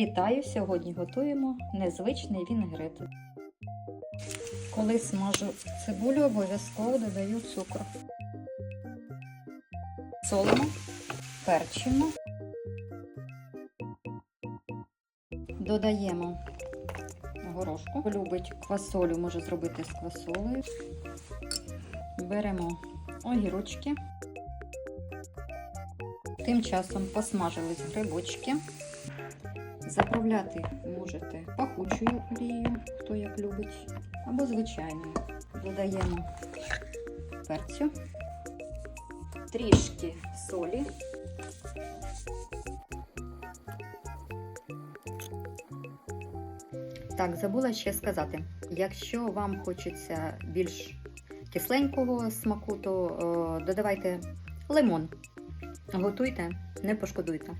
Вітаю! Сьогодні готуємо незвичний вінегрет. Коли смажу цибулю, обов'язково додаю цукор. Солимо, перчимо. Додаємо горошку. Любить квасолю, може зробити з квасолею. Беремо огірочки. Тим часом посмажились грибочки. Заправляти можете пахучою олією, хто як любить, або звичайною. Додаємо перцю, трішки солі. Так, забула ще сказати, якщо вам хочеться більш кисленького смаку, то е, додавайте лимон. Готуйте, не пошкодуйте.